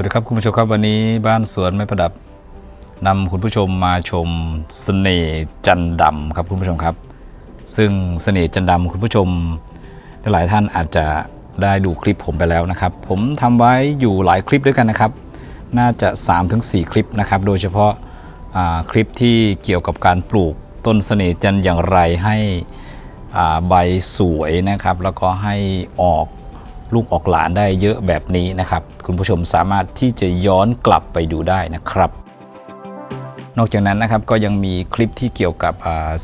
วัสดีครับคุณผู้ชมครับวันนี้บ้านสวนไม้ประดับนำคุณผู้ชมมาชมเสน่ห์จันดำครับคุณผู้ชมครับ ซึ่งเสน่ห์จันดำคุณผู้ชมหลายท่านอาจจะได้ดูคลิปผมไปแล้วนะครับ ผมทำไว้อยู่หลายคลิปด้วยกันนะครับ น่าจะ 3-4 คลิปนะครับ โดยเฉพาะาคลิปที่เกี่ยวกับการปลูกต้นเสน่ห์จันอย่างไรให้ใบสวยนะครับ แล้วก็ให้ออก ลูกออกหลานได้เยอะแบบนี้นะครับ คุณผู้ชมสามารถที่จะย้อนกลับไปดูได้นะครับ นอกจากนั้นนะครับก็ยังมีคลิปที่เกี่ยวกับ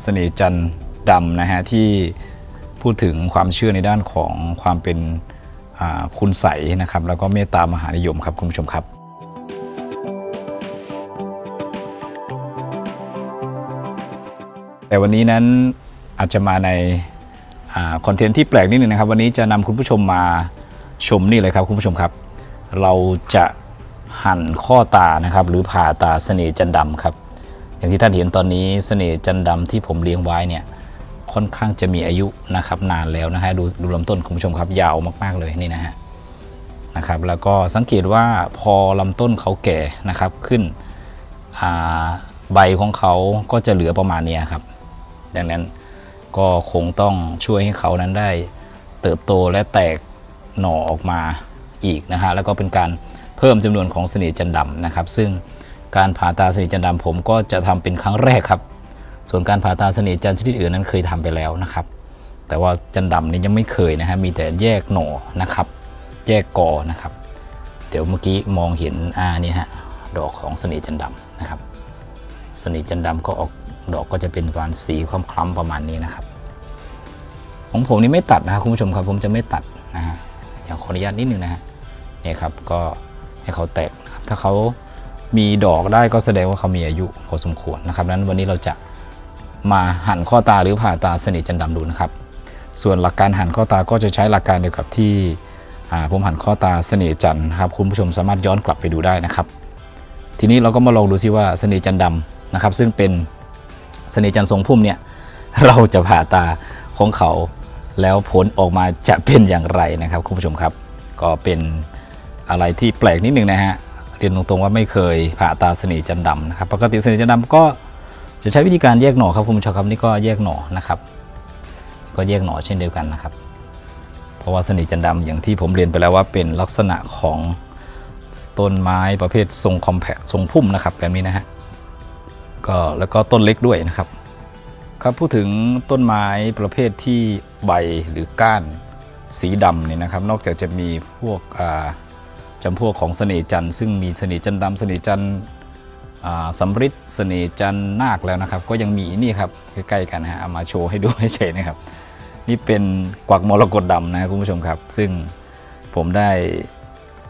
เสน่ห์จันดำนะฮะที่พูดถึงความเชื่อในด้านของความเป็นคุณใสนะครับ แล้วก็เมตตามหานิยมครับคุณผู้ชมครับแต่วันนี้นั้นอาจจะมาในคอนเทนต์ที่แปลกนิดนึงนะครับ วันนี้จะนำคุณผู้ชมมา ชมนี่เลยครับคุณผู้ชมครับ เราจะหั่นข้อตานะครับ หรือผ่าตาเสน่ห์จันดำครับ อย่างที่ท่านเห็นตอนนี้เสน่ห์จันดำที่ผมเลี้ยงไว้เนี่ยค่อนข้างจะมีอายุนะครับนานแล้วนะฮะดูดูลำต้นคุณผู้ชมครับยาวมาก ๆเลยนี่นะฮะนะครับ แล้วก็สังเกตว่าพอลำต้นเขาแก่นะครับขึ้นใบของเขาก็จะเหลือประมาณนี้ครับ ดังนั้นก็คงต้องช่วยให้เขานั้นได้เติบโตและแตก หน่อออกมาอีกนะฮะแล้วก็เป็นการเพิ่มจำนวนของเสน่ห์จันดำนะครับ ซึ่งการผ่าตาเสน่ห์จันดำผมก็จะทำเป็นครั้งแรกครับ ส่วนการผ่าตาเสน่ห์จันชนิดอื่นนั้นเคยทำไปแล้วนะครับ แต่ว่าจันดำนี่ยังไม่เคยนะฮะมีแต่แยกหน่อนะครับ แยกกอนะครับ เดี๋ยวเมื่อกี้มองเห็นอ่านี่ฮะดอกของเสน่ห์จันดำนะครับสนิทจันดำก็ออกดอกก็จะเป็นประมาณสีคล้ำๆประมาณนี้นะครับ ของผมนี่ไม่ตัดนะครับคุณผู้ชมครับผมจะไม่ตัดนะฮะ อย่างขออนุญาตนิดนึงนะฮะเนี่ยครับก็ให้เขาแตกนะครับถ้าเขามีดอกได้ก็แสดงว่าเขามีอายุพอสมควรนะครับนั้นวันนี้เราจะมาหั่นข้อตาหรือผ่าตาสนิทจันดำดูนะครับ ส่วนหลักการหั่นข้อตาก็จะใช้หลักการเดียวกับที่ผมหั่นข้อตาเสน่ห์จันนะครับคุณผู้ชมสามารถย้อนกลับไปดูได้นะครับ ทีนี้เราก็มาลองดูซิว่าเสน่ห์จันทร์ดำนะครับ ซึ่งเป็นเสน่ห์จันทรงพุ่มเนี่ยเราจะผ่าตาของเขา แล้วผลออกมาจะเป็นอย่างไรนะครับคุณผู้ชมครับ ก็เป็นอะไรที่แปลกนิดนึงนะฮะเรียนตรงๆว่าไม่เคยผ่าตาสน่ห์จันดำนะครับปกติสน่ห์จันดำก็จะใช้วิธีการแยกหน่อครับคุณผู้ชมครับนี่ก็แยกหน่อนะครับ ก็แยกหน่อเช่นเดียวกันนะครับ เพราะว่าสน่ห์จันดำอย่างที่ผมเรียนไปแล้วว่าเป็นลักษณะของต้นไม้ประเภททรงคอมแพคทรงพุ่มนะครับแบบนี้นะฮะก็แล้วก็ต้นเล็กด้วยนะครับ ครับพูดถึงต้นไม้ประเภทที่ใบหรือก้านสีดำเนี่ยนะครับ นอกจากจะมีพวกจำพวกของเสน่จันทร์ซึ่งมีเสน่จันทร์ดำเสน่จันทร์สำริดเสน่จันทร์นาคแล้วนะครับ ก็ยังมีนี่ครับใกล้ๆกันนะฮะเอามาโชว์ให้ดูให้เฉยนะครับ นี่เป็นกวักมรกตดำนะค,คุณผู้ชมครับ ซึ่งผมได้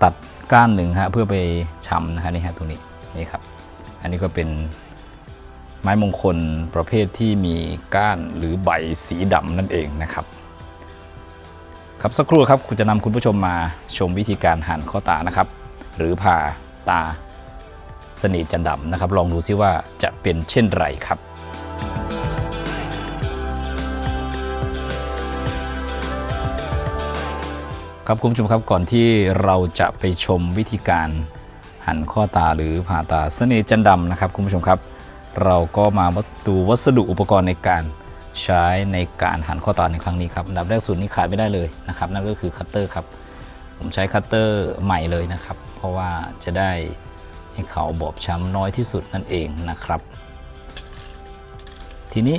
ตัดก้านหนึ่งฮะเพื่อไปชำนะฮะนี่ฮะตรงนี้นี่ครับ อันนี้ก็เป็น ไม้มงคลประเภทที่มีก้านหรือใบสีดำนั่นเองนะครับ ครับสักครู่ครับคุณจะนำคุณผู้ชมมาชมวิธีการหั่นข้อตานะครับ หรือผ่าตาสนิทจันดำนะครับ ลองดูซิว่าจะเป็นเช่นไรครับครับคุณผู้ชมครับก่อนที่เราจะไปชมวิธีการหั่นข้อตาหรือผ่าตาเสน่จันดำนะครับคุณผู้ชมครับ เราก็มาดูวัสดุอุปกรณ์ในการใช้ในการหั่นข้อตาในครั้งนี้ครับอันดับแรกสุดนี้ขาดไม่ได้เลยนะครับนั่นก็คือคัตเตอร์ครับ ผมใช้คัตเตอร์ใหม่เลยนะครับ เพราะว่าจะได้ให้เขาบอบช้ำน้อยที่สุดนั่นเองนะครับ ทีนี้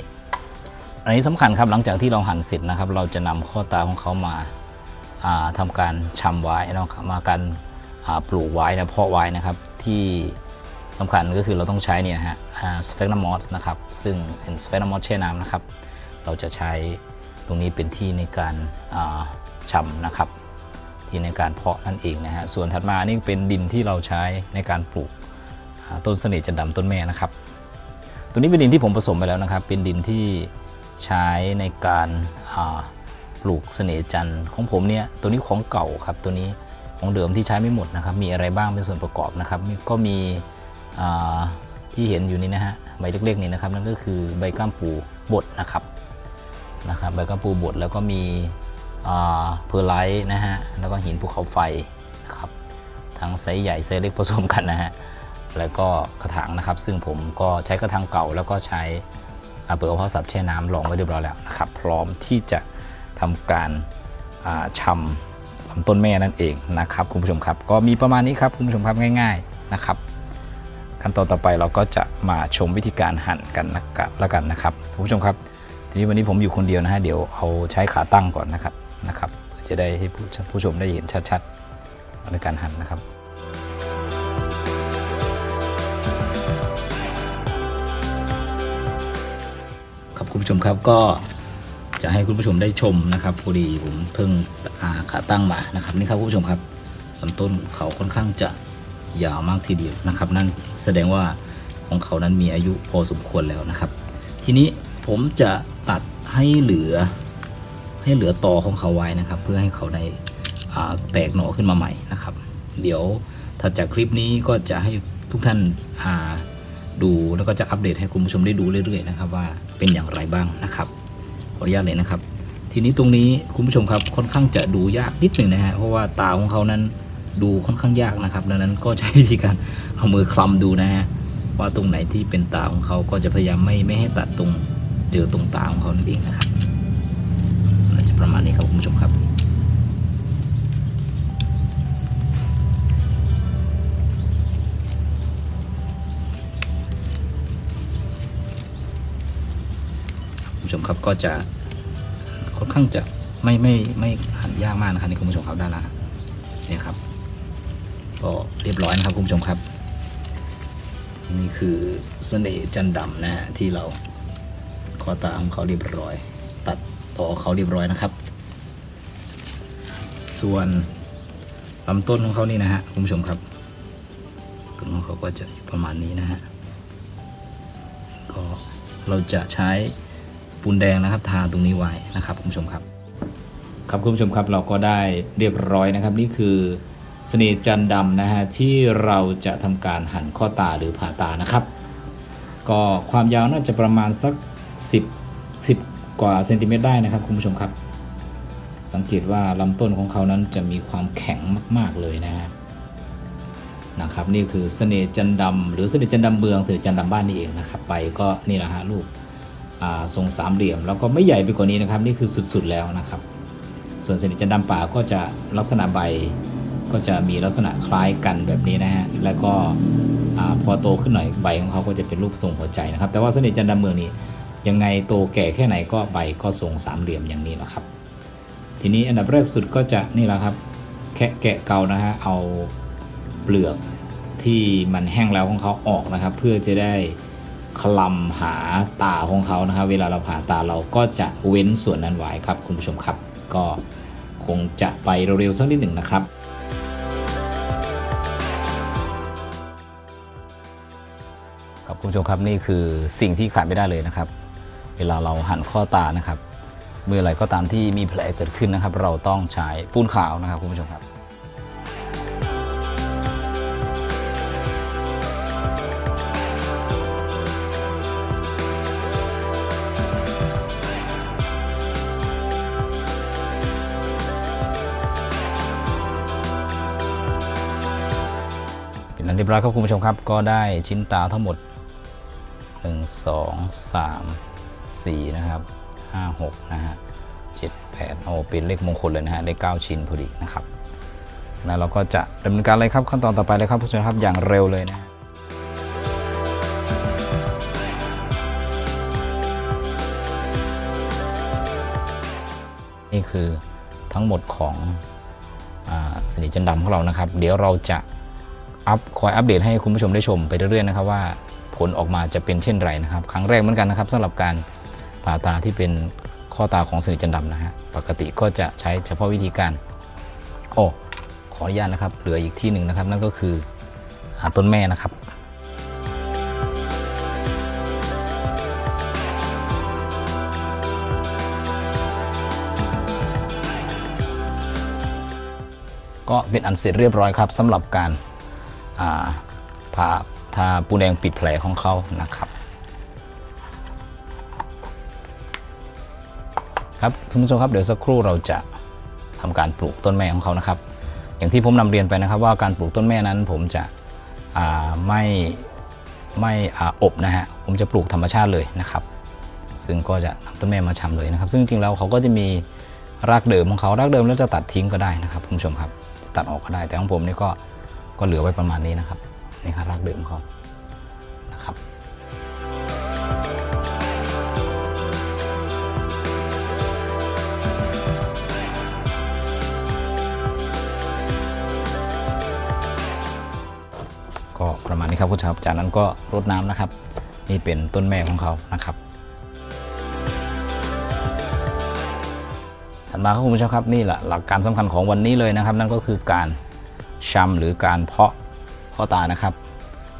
อันนี้สำคัญครับหลังจากที่เราหั่นเสร็จนะครับ เราจะนำข้อตาของเขามาาทำการชำไว้นะครับมาการปลูกไว้นะเพาะไว้นะครับที่ สำคัญก็คือเราต้องใช้เนี่ยฮะสเฟกนามอสนะครับซึ่งเป็นสเฟกนามอสแช่น้ำนะครับ เราจะใช้ตรงนี้เป็นที่ในการอ่าชำนะครับ ที่ในการเพาะนั่นเองนะฮะส่วนถัดมานี่เป็นดินที่เราใช้ในการปลูกต้นเสน่ห์จันดำต้นแม่นะครับ ตัวนี้เป็นดินที่ผมผสมไปแล้วนะครับ เป็นดินที่ใช้ในการาปลูกเสน่ห์จันทร์ของผมเนี่ยตัวนี้ของเก่าครับตัวนี้ของเดิมที่ใช้ไม่หมดนะครับ มีอะไรบ้างเป็นส่วนประกอบนะครับก็มี ที่เห็นอยู่นี่นะฮะใบเล็กๆนี่นะครับนั่นก็คือใบก้ามปูบดนะครับนะครับใบก้ามปูบดแล้วก็มีเพอร์ไลท์นะฮะแล้วก็หินภูเขาไฟนะครับทั้งไซส์ใหญ่ไซส์เล็กผสมกันนะฮะแล้วก็กระถางนะครับ ซึ่งผมก็ใช้กระถางเก่าแล้วก็ใช้อ่าเปลือกมะพร้าวสับแช่น้ำรองไว้เรียบร้อยแล้วนะครับพร้อมที่จะทำการอ่าชำลำต้นแม่นั่นเองนะครับคุณผู้ชมครับ ก็มีประมาณนี้ครับคุณผู้ชมครับง่าย ๆนะครับ ขั้นตอนต่อไปเราก็จะมาชมวิธีการหั่นกันนะกันนะครับผู้ชมครับทีนี้วันนี้ผมอยู่คนเดียวนะฮะเดี๋ยวเอาใช้ขาตั้งก่อนนะครับนะครับจะได้ให้ผู้ชมได้เห็นชัดๆในการหั่นนะครับครับคุณผู้ชมครับก็จะให้คุณผู้ชมได้ชมนะครับพอดีผมเพิ่งหาขาตั้งมานะครับนี่ครับคุณผู้ชมครับลำต้นเขาค่อนข้างจะ ยาวมากทีเดียวนะครับ นั่นแสดงว่าของเขานั้นมีอายุพอสมควรแล้วนะครับ ทีนี้ผมจะตัดให้เหลือให้เหลือตอของเขาไว้นะครับ เพื่อให้เขาได้แตกหน่อขึ้นมาใหม่นะครับ เดี๋ยวถัดจากคลิปนี้ก็จะให้ทุกท่านาดูแล้วก็จะอัปเดตให้คุณผู้ชมได้ดูเรื่อยๆนะครับว่าเป็นอย่างไรบ้างนะครับขออนุญาตเลยนะครับ ทีนี้ตรงนี้คุณผู้ชมครับค่อนข้างจะดูยากนิดหนึ่งนะฮะเพราะว่าตาของเขานั้น ดูค่อนข้างยากนะครับ ดังนั้นก็ใช้วิธีการเอามือคลำดูนะฮะว่าตรงไหนที่เป็นตาของเขาก็จะพยายามไม่ไม่ให้ตัดตรงเจอตรงตาของเขานั่นเองนะครับน่าจะประมาณนี้ครับคุณผู้ชมครับคุณผู้ชมครับก็จะค่อนข้างจะไม่ไม่ไม่หันยากมากนะครับนี่คุณผู้ชมครับด้านล่างเนี่ยครับ ก็เรียบร้อยนะครับคุณผู้ชมครับ นี่คือเสน่ห์จันดำนะฮะที่เราขอตามเขาเรียบร้อย ตัดต่อเขาเรียบร้อยนะครับ ส่วนลำต้นของเขานี่นะฮะคุณผู้ชมครับต้นของเขาก็จะประมาณนี้นะฮะก็เราจะใช้ปูนแดงนะครับ ทาตรงนี้ไว้นะครับคุณผู้ชมครับ ครับคุณผู้ชมครับเราก็ได้เรียบร้อยนะครับ นี่คือ สน่ห์จันดำนะฮะที่เราจะทำการหั่นข้อตาหรือผ่าตานะครับ ก็ความยาวน่าจะประมาณสัก 10 10 กว่าเซนติเมตรได้นะครับคุณผู้ชมครับ สังเกตว่าลำต้นของเขานั้นจะมีความแข็งมาก ๆเลยนะฮะนะครับ นี่คือเสน่ห์จันดำหรือเสน่ห์จันดำเบืองเสน่ห์จันดำบ้านนี่เองนะครับ ไปก็นี่แหละฮะลูกทรงสามเหลี่ยม แล้วก็ไม่ใหญ่ไปกว่านี้นะครับ นี่คือสุดๆแล้วนะครับ ส่วนเสนิจันดำป่าก็จะลักษณะใบ ก็จะมีลักษณะคล้ายกันแบบนี้นะฮะแล้วก็พอโตขึ้นหน่อยใบของเขาก็จะเป็นรูปทรงหัวใจนะครับ แต่ว่าเสนิจันดำเมืองนี้ยังไงโตแก่แค่ไหนก็ใบก็ทรงสามเหลี่ยมอย่างนี้แหละครับ ทีนี้อันดับแรกสุดก็จะนี่แหละครับแคะแกะเกานะฮะเอาเปลือกที่มันแห้งแล้วของเขาออกนะครับ เพื่อจะได้คลำหาตาของเขานะครับ เวลาเราผ่าตาเราก็จะเว้นส่วนนั้นไว้ครับคุณผู้ชมครับ ก็คงจะไปเร็วๆสักนิดหนึ่งนะครับ คุณผู้ชมครับนี่คือสิ่งที่ขาดไม่ได้เลยนะครับ เวลาเราหั่นข้อตานะครับ เมื่อไรก็ตามที่มีแผลเกิดขึ้นนะครับ เราต้องใช้ปูนขาวนะครับคุณผู้ชมครับเป็นอันเรียบร้อยครับคุณผู้ชมครับก็ได้ชิ้นตาทั้งหมด 1 2 3 4 นะครับ 5 6 นะฮะ 7 8โอ้เป็นเลขมงคลเลยนะฮะ ได้ 9 ชิ้นพอดีนะครับ แล้วเราก็จะดำเนินการเลยครับขั้นตอนต่อไปเลยครับผู้ชมครับอย่างเร็วเลยนะนี่คือทั้งหมดของอสนิทจันดำของเรานะครับ เดี๋ยวเราจะอัพคอยอัปเดตให้คุณผู้ชมได้ชมไปเรื่อยๆนะครับว่า ผลออกมาจะเป็นเช่นไรนะครับ ครั้งแรกเหมือนกันนะครับสำหรับการผ่าตาที่เป็นข้อตาของสนิทจันดำนะฮะปกติก็จะใช้เฉพาะวิธีการโอ้ขออนุญาตนะครับ เหลืออีกที่หนึ่งนะครับ นั่นก็คือหาต้นแม่นะครับก็เป็นอันเสร็จเรียบร้อยครับสำหรับการผ่า ทาปูแดงปิดแผลของเขานะครับ ครับท่านผู้ชมครับเดี๋ยวสักครู่เราจะทำการปลูกต้นแม่ของเขานะครับ อย่างที่ผมนำเรียนไปนะครับ ว่าการปลูกต้นแม่นั้นผมจะไม่ไม่อบนะฮะผมจะปลูกธรรมชาติเลยนะครับ ซึ่งก็จะนำต้นแม่มาชำเลยนะครับ ซึ่งจริงๆแล้วเขาก็จะมีรากเดิมของเขารากเดิมแล้วจะตัดทิ้งก็ได้นะครับคุณผู้ชมครับ ตัดออกก็ได้แต่ของผมนี่ก็ก็เหลือไว้ประมาณนี้นะครับ นี่ครักเดิมของเขานะครับก็ประมาณนี้ครับคุณผู้ชมครับจากนั้นก็รดน้ำนะครับ นี่เป็นต้นแม่ของเขานะครับถัดมาครับคุณผู้ชมครับนี่แหละหลักการสำคัญของวันนี้เลยนะครับ นั่นก็คือการชำหรือการเพาะ ข้อตานะครับ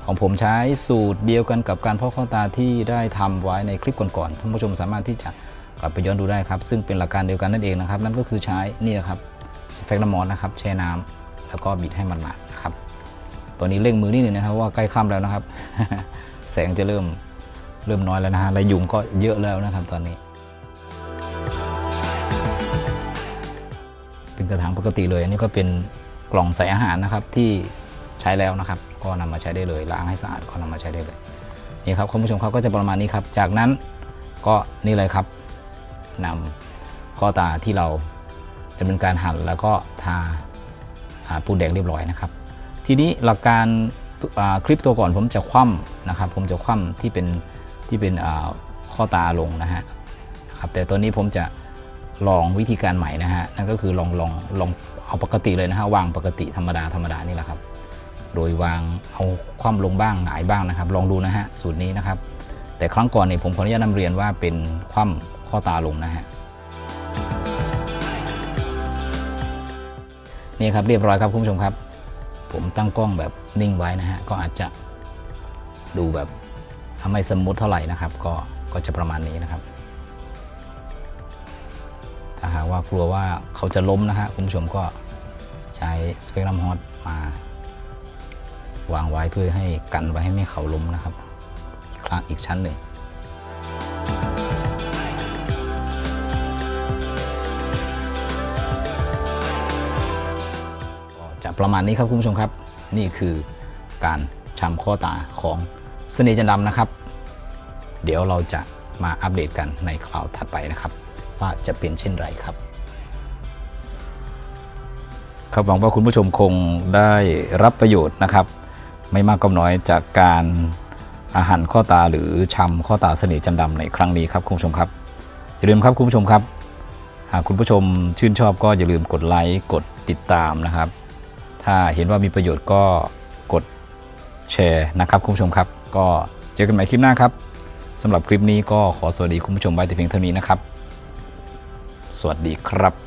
ของผมใช้สูตรเดียวกันกับการเพาะข้อตาที่ได้ทำไว้ในคลิปก่อนๆท่านผู้ชมสามารถที่จะกลับไปย้อนดูได้ครับ ซึ่งเป็นหลักการเดียวกันนั่นเองนะครับ นั่นก็คือใช้นี่นะครับสเฟกน้ำมอนนะครับแช่น้ำแล้วก็บีดให้มันหมาดนะครับตอนนี้เร่งมือนิดนึงนะครับว่าใกล้ค่ำแล้วนะครับ แสงจะเริ่มเริ่มน้อยแล้วนะฮะและยุงก็เยอะแล้วนะครับตอนนี้ เป็นกระถางปกติเลยอันนี้ก็เป็นกล่องใส่อาหารนะครับที่ ช้แล้วนะครับ ก็นำมาใช้ได้เลยล้างให้สะอาดก็นำมาใช้ได้เลยนี่ครับคุณผู้ชมเขาก็จะประมาณนี้ครับ จากนั้นก็นี่เลยครับนำข้อตาที่เราดำเนินการหั่นแล้วก็ทาปูนแดงเรียบร้อยนะครับ ทีนี้หลักการคลิปตัวก่อนผมจะคว่ำนะครับ ผมจะคว่ำที่เป็นที่เป็นข้อตาลงนะฮะครับแต่ตัวนี้ผมจะลองวิธีการใหม่นะฮะนั่นก็คือลองลองลองเอาปกติเลยนะฮะวางปกติธรรมดาธรรมดานี่แหละครับ โดยวางเอาคว่ำลงบ้างหงายบ้างนะครับ ลองดูนะฮะสูตรนี้นะครับ แต่ครั้งก่อนเนี่ยผมขออนุญาตนำเรียนว่าเป็นคว่ำข้อตาลงนะฮะนี่ครับเรียบร้อยครับคุณผู้ชมครับ ผมตั้งกล้องแบบนิ่งไว้นะฮะก็อาจจะดูแบบไม่สมูทเท่าไหร่นะครับ ก็ก็จะประมาณนี้นะครับถ้าหากว่ากลัวว่าเขาจะล้มนะฮะคุณผู้ชมก็ใช้สเปกตรัมฮอตมา วางไว้เพื่อให้กันไว้ให้ไม่เขาล้มนะครับ อีกครั้งอีกชั้นหนึ่งจะประมาณนี้ครับคุณผู้ชมครับ นี่คือการชำข้อตาของเสน่ห์จันดำนะครับ เดี๋ยวเราจะมาอัปเดตกันในคราวถัดไปนะครับ ว่าจะเป็นเช่นไรครับ ครับหวังว่าคุณผู้ชมคงได้รับประโยชน์นะครับ ไม่มากก็น้อยจากการอาหารข้อตาหรือชำข้อตาเสน่ห์จันดำในครั้งนี้ครับคุณผู้ชมครับอย่าลืมครับคุณผู้ชมครับ หากคุณผู้ชมชื่นชอบก็อย่าลืมกดไลค์กดติดตามนะครับ ถ้าเห็นว่ามีประโยชน์ก็กดแชร์นะครับคุณผู้ชมครับ ก็เจอกันใหม่คลิปหน้าครับสำหรับคลิปนี้ก็ขอสวัสดีคุณผู้ชมไว้แต่เพียงเท่านี้นะครับ สวัสดีครับ